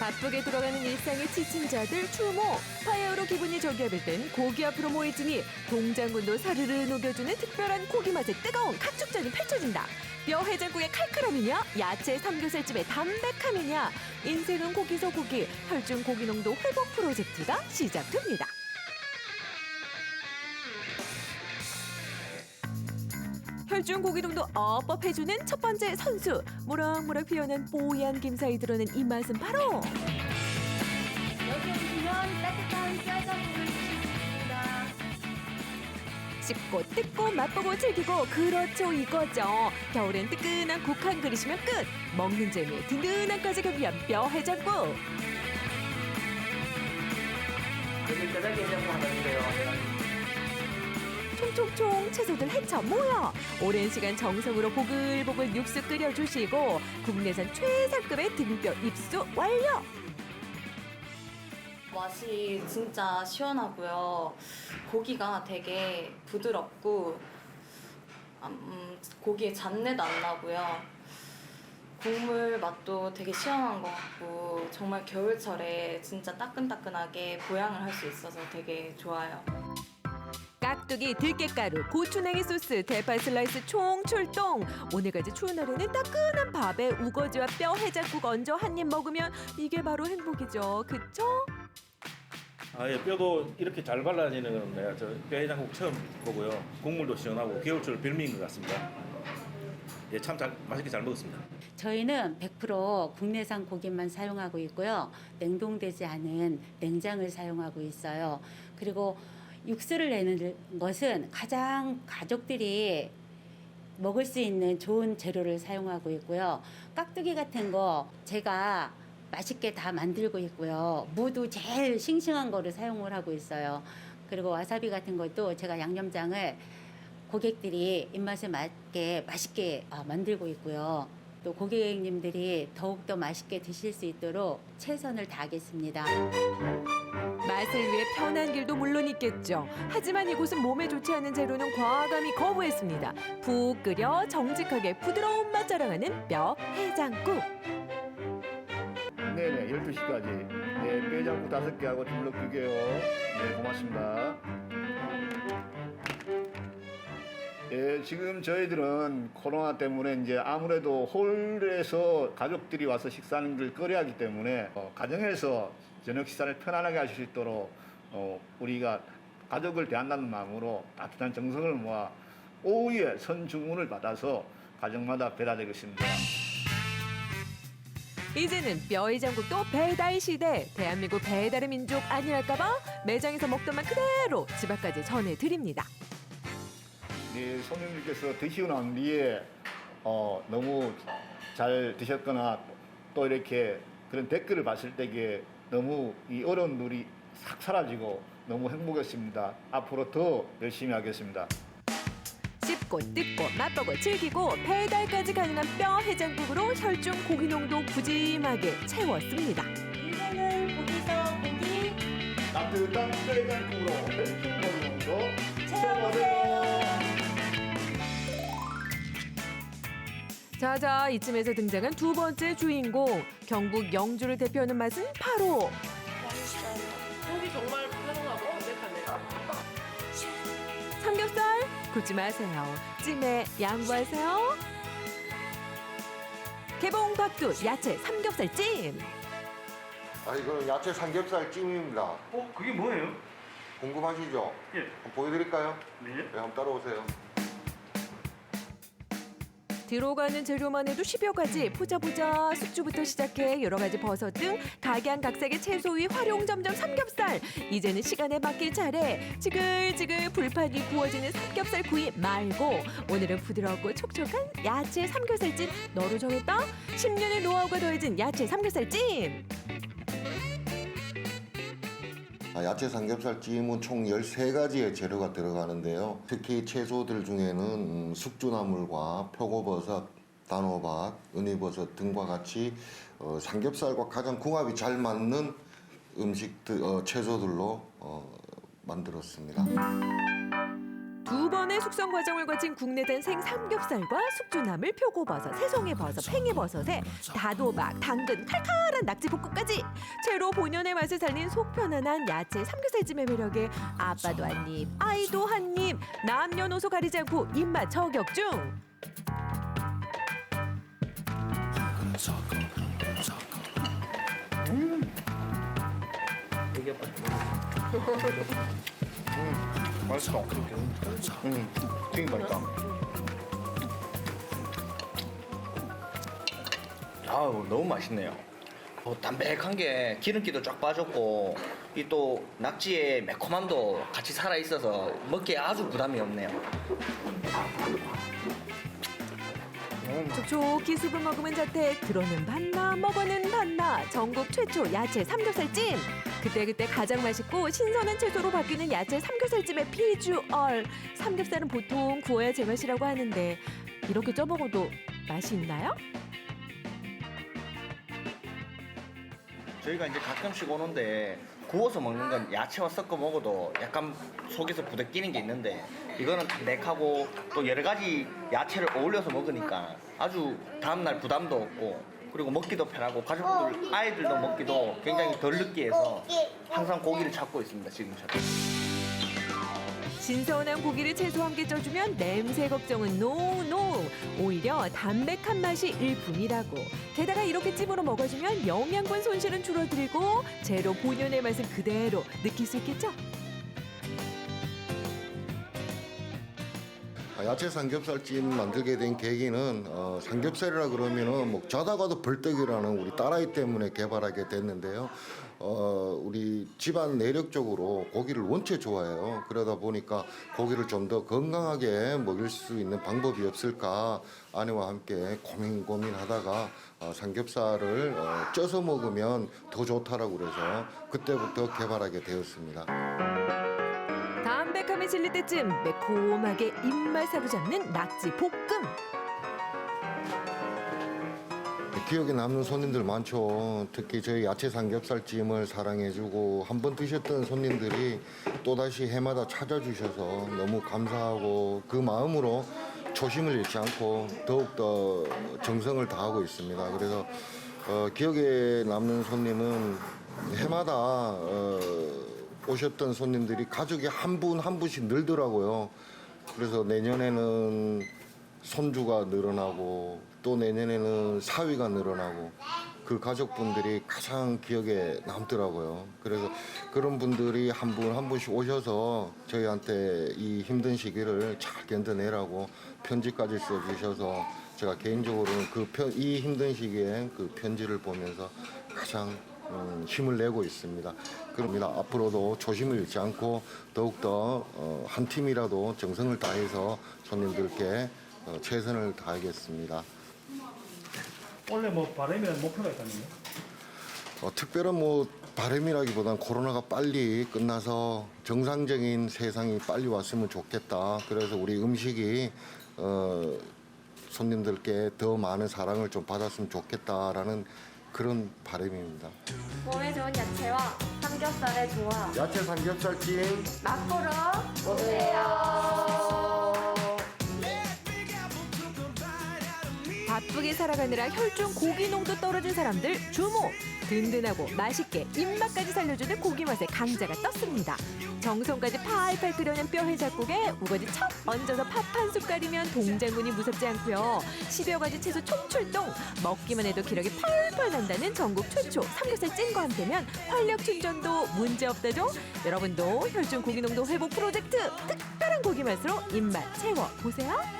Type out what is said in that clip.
바쁘게 돌아가는 일상에 지친 자들 추모. 파이어로 기분이 저기압일 땐 고기 앞으로 모이지니 동장군도 사르르 녹여주는 특별한 고기 맛의 뜨거운 각축전이 펼쳐진다. 뼈 해장국의 칼칼함이냐 야채 삼겹살집의 담백함이냐. 인생은 고기서 고기 혈중 고기 농도 회복 프로젝트가 시작됩니다 혈중 고기농도 업업 해주는 첫 번째 선수 모락모락 피어난 뽀얀 김사이 드러낸 이 맛은 바로 여기 오시면 따뜻한 짜장국을 드실 수 있습니다. 씹고 뜯고 맛보고 즐기고 그렇죠 이거죠 겨울엔 뜨끈한 국 한 그릇이면 끝 먹는 재미에 든든한까지 겸비한 뼈 해장국 여기 짜장면 해장국 하나 주세요. 총총총 채소들 해쳐 모여 오랜 시간 정성으로 보글보글 육수 끓여주시고 국내산 최상급의 등뼈 입수 완료 맛이 진짜 시원하고요. 고기가 되게 부드럽고 음, 고기에 잡내도 안 나고요. 국물 맛도 되게 시원한 것 같고 정말 겨울철에 진짜 따끈따끈하게 보양을 할 수 있어서 되게 좋아요. 깍두기, 들깨가루, 고추냉이 소스, 대파 슬라이스 총 출동. 오늘까지 추운 날에는 따끈한 밥에 우거지와 뼈 해장국 얹어 한 입 먹으면 이게 바로 행복이죠. 그쵸? 아, 예, 뼈도 이렇게 잘 발라지는 건 내가 저 뼈해장국 처음 보고요. 국물도 시원하고 겨울철 별미인 것 같습니다. 예, 참 잘, 맛있게 잘 먹었습니다. 저희는 100% 국내산 고기만 사용하고 있고요. 냉동되지 않은 냉장을 사용하고 있어요. 그리고 육수를 내는 것은 가장 가족들이 먹을 수 있는 좋은 재료를 사용하고 있고요. 깍두기 같은 거 제가 맛있게 다 만들고 있고요. 무도 제일 싱싱한 거를 사용을 하고 있어요. 그리고 와사비 같은 것도 제가 양념장을 고객들이 입맛에 맞게 맛있게 아, 만들고 있고요. 또 고객님들이 더욱더 맛있게 드실 수 있도록 최선을 다하겠습니다. 맛을 위해 편한 길도 물론 있겠죠. 하지만 이곳은 몸에 좋지 않은 재료는 과감히 거부했습니다. 푹 끓여 정직하게 부드러운 맛 자랑하는 뼈 해장국. 네네 12시까지 네 뼈장국 다섯 개 하고 주물럭 두 개요 네 고맙습니다 예 지금 저희들은 코로나 때문에 이제 아무래도 홀에서 가족들이 와서 식사하는 걸 꺼려 하기 때문에 어, 가정에서 저녁 식사를 편안하게 하실 수 있도록 어, 우리가 가족을 대한다는 마음으로 따뜻한 정성을 모아 오후에 선주문을 받아서 가정마다 배달되겠습니다. 이제는 뼈 해장국도 배달 시대. 대한민국 배달의 민족 아니랄까봐 매장에서 먹던 맛 그대로 집 앞까지 전해드립니다. 네, 손님들께서 드시고 난 뒤에 어, 너무 잘 드셨거나 또 이렇게 그런 댓글을 봤을 때에 너무 이 어려운 눈이 싹 사라지고 너무 행복했습니다. 앞으로 더 열심히 하겠습니다. 씹고 뜯고 맛보고 즐기고 배달까지 가능한 뼈 해장국으로 혈중 고기 농도 푸짐하게 채웠습니다. 인생은 고기서 고기 따뜻한 뼈장국으로 혈중 고기 농도 채워보세요. 자자 이쯤에서 등장한 두 번째 주인공 경북 영주를 대표하는 맛은 바로 속이 정말 부드러하고 담백하네요. 삼겹살 굽지 마세요 찜에 양보하세요 개봉 박두 야채 삼겹살 찜 아 이거는 야채 삼겹살 찜입니다. 어, 그게 뭐예요? 궁금하시죠? 예. 한번 보여드릴까요? 네. 네, 한번 따라오세요. 들어가는 재료만 해도 10여 가지. 보자보자. 숙주부터 시작해. 여러 가지 버섯 등 각양각색의 채소 위 활용 점점 삼겹살. 이제는 시간에 맡길 차례. 지글지글 불판이 구워지는 삼겹살 구이 말고 오늘은 부드럽고 촉촉한 야채 삼겹살찜. 너로 정했다? 10년의 노하우가 더해진 야채 삼겹살찜. 아, 야채 삼겹살 찜은 총 13가지의 재료가 들어가는데요. 특히 채소들 중에는 음, 숙주나물과 표고버섯, 단호박, 은이버섯 등과 같이 어, 삼겹살과 가장 궁합이 잘 맞는 음식 어, 채소들로 어, 만들었습니다. 두 번의 숙성 과정을 거친 국내산 생 삼겹살과 숙주나물, 표고버섯, 새송이버섯, 팽이버섯에 다도박, 당근, 칼칼한 낙지볶음까지 채로 본연의 맛을 살린 속 편안한 야채 삼겹살찜의 매력에 아빠도 한 입, 아이도 한 입, 남녀노소 가리지 않고 입맛 저격 중. 맛있어. 음, 되게 맛있다. 아우 너무 맛있네요. 어, 담백한 게 기름기도 쫙 빠졌고 이 또 낙지의 매콤함도 같이 살아 있어서 먹기에 아주 부담이 없네요. 촉촉히 수분 머금은 자태 들어는 봤나 먹어는 봤나 전국 최초 야채 삼겹살찜 그때그때 가장 맛있고 신선한 채소로 바뀌는 야채 삼겹살찜의 비주얼 삼겹살은 보통 구워야 제맛이라고 하는데 이렇게 쪄 먹어도 맛이 있나요? 저희가 이제 가끔씩 오는데 구워서 먹는 건 야채와 섞어 먹어도 약간 속에서 부대끼는 게 있는데 이거는 담백하고 또 여러 가지 야채를 어울려서 먹으니까 아주 다음날 부담도 없고 그리고 먹기도 편하고 가족들 아이들도 먹기도 굉장히 덜 느끼해서 항상 고기를 찾고 있습니다 지금처럼. 신선한 고기를 채소와 함께 쪄주면 냄새 걱정은 노노. 오히려 담백한 맛이 일품이라고. 게다가 이렇게 찜으로 먹어주면 영양분 손실은 줄어들고 재료 본연의 맛은 그대로 느낄 수 있겠죠? 야채 삼겹살찜 만들게 된 계기는 어, 삼겹살이라 그러면은 뭐 자다가도 벌떡이라는 우리 딸아이 때문에 개발하게 됐는데요. 어, 우리 집안 내력적으로 고기를 원체 좋아해요. 그러다 보니까 고기를 좀 더 건강하게 먹일 수 있는 방법이 없을까 아내와 함께 고민 고민하다가 어, 삼겹살을 어, 쪄서 먹으면 더 좋다라고 그래서 그때부터 개발하게 되었습니다. 담백함에 질릴 때쯤 매콤하게 입맛 사로잡는 낙지 볶음. 기억에 남는 손님들 많죠. 특히 저희 야채 삼겹살찜을 사랑해주고 한 번 드셨던 손님들이 또다시 해마다 찾아주셔서 너무 감사하고 그 마음으로 초심을 잃지 않고 더욱더 정성을 다하고 있습니다. 그래서 어, 기억에 남는 손님은 해마다 어, 오셨던 손님들이 가족이 한 분 한 분씩 늘더라고요. 그래서 내년에는 손주가 늘어나고 또 내년에는 사위가 늘어나고 그 가족분들이 가장 기억에 남더라고요. 그래서 그런 분들이 한 분 한 분씩 오셔서 저희한테 이 힘든 시기를 잘 견뎌내라고 편지까지 써주셔서 제가 개인적으로는 그이 힘든 시기에 그 편지를 보면서 가장 음, 힘을 내고 있습니다. 그럽니다. 앞으로도 조심을 잃지 않고 더욱더 어, 한 팀이라도 정성을 다해서 손님들께 어, 최선을 다하겠습니다. 원래 뭐 바람이라는 목표가 있다면요? 어, 특별한 뭐 바람이라기보단 코로나가 빨리 끝나서 정상적인 세상이 빨리 왔으면 좋겠다. 그래서 우리 음식이 어, 손님들께 더 많은 사랑을 좀 받았으면 좋겠다라는 그런 바람입니다. 몸에 좋은 야채와 삼겹살의 조합 야채 삼겹살찜 맛보러 오세요. 바쁘게 살아가느라 혈중 고기 농도 떨어진 사람들 주목! 든든하고 맛있게 입맛까지 살려주는 고기 맛의 강자가 떴습니다. 정성까지 팔팔 끓여낸 뼈 해장국에 우거지 척 얹어서 밥 한 숟갈이면 동장군이 무섭지 않고요. 10여 가지 채소 총출동! 먹기만 해도 기력이 펄펄 난다는 전국 최초 삼겹살 찐과 함께면 활력 충전도 문제없다죠? 여러분도 혈중 고기 농도 회복 프로젝트 특별한 고기 맛으로 입맛 채워보세요.